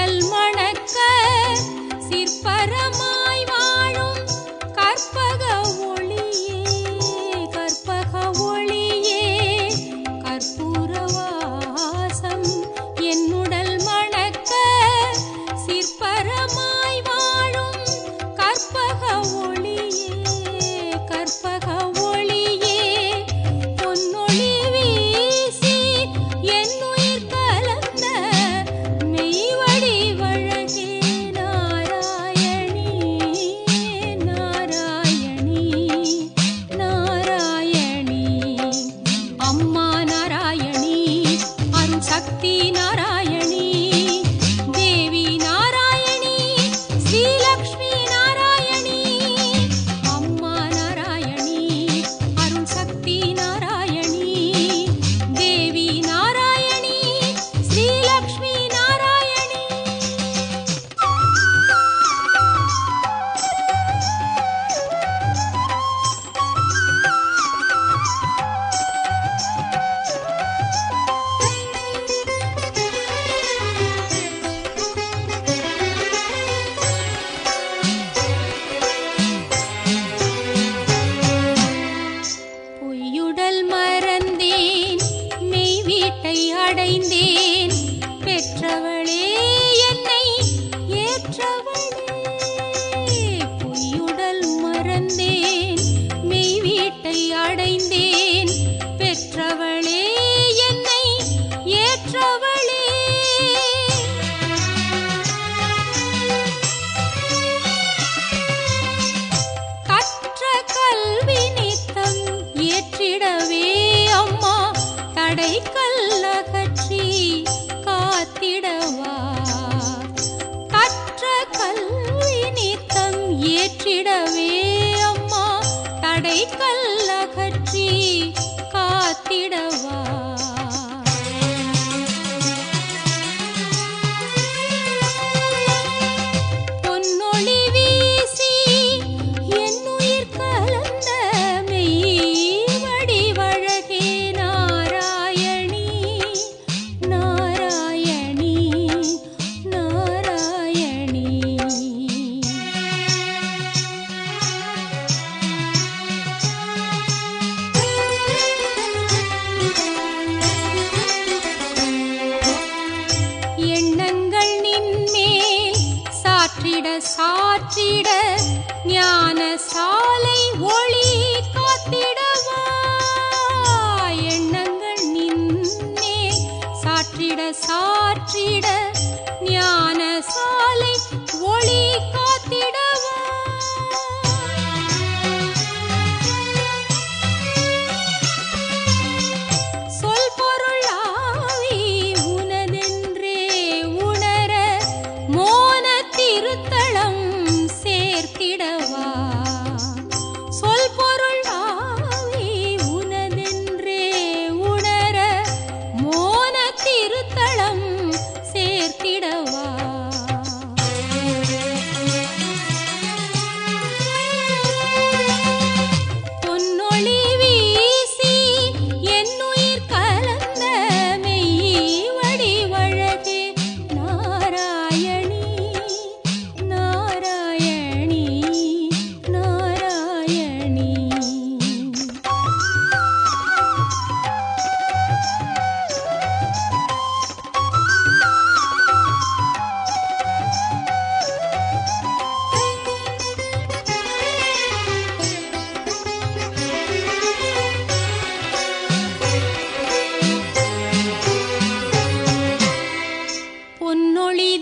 உடல் மணக்க சிற்பரமா तीना சாலை ஒளி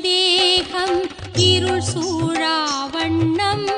தேகம் இருள் சூழா வண்ணம்.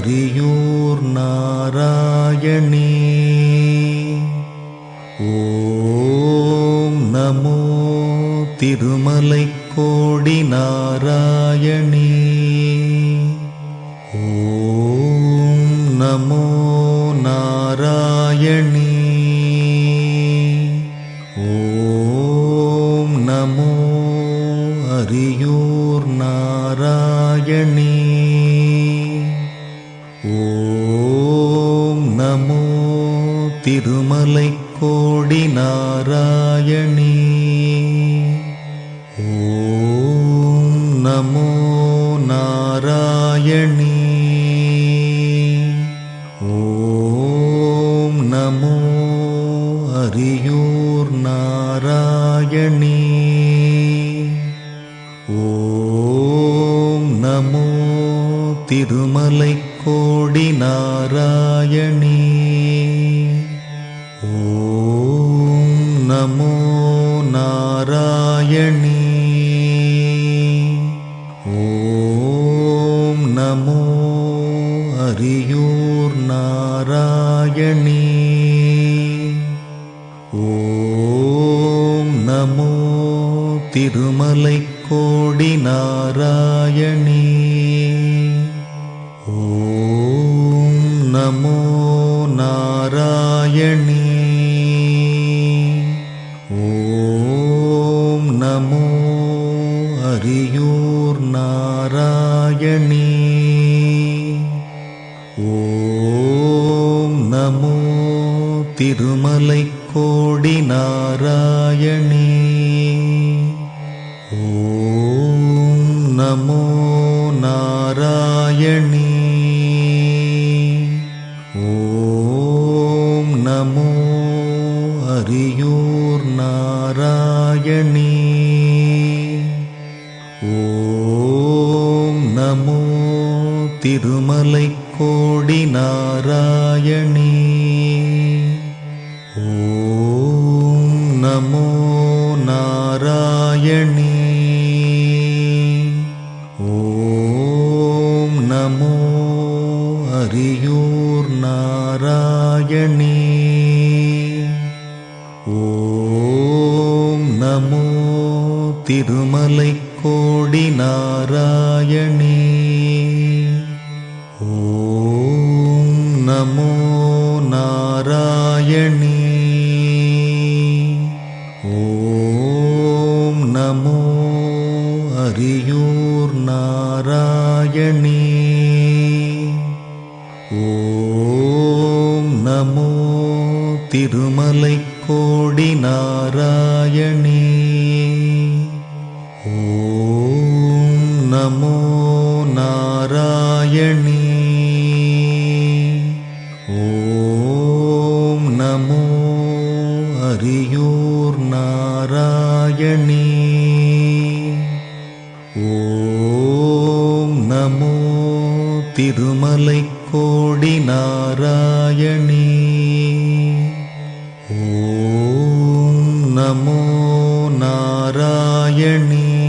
அரியூர் நாராயணே. ஓம் நமோ திருமலை கோடினா ஓம் நமோ நாராயணே ஓம் நமோ அரியூர் நாராயணே ஓம் நமோ திருமலை கோடி நமோ திருமலை கோடி நாராயணே ஓம் நமோ நாராயணே ஓம் நமோ அரியூர் நாராயணே ஓம் நமோ திருமலை கோடி நாராயணே योर्नारायणी ॐ नमो तिरु திருமலை कोडिनारायणे ॐ नमो नारायणी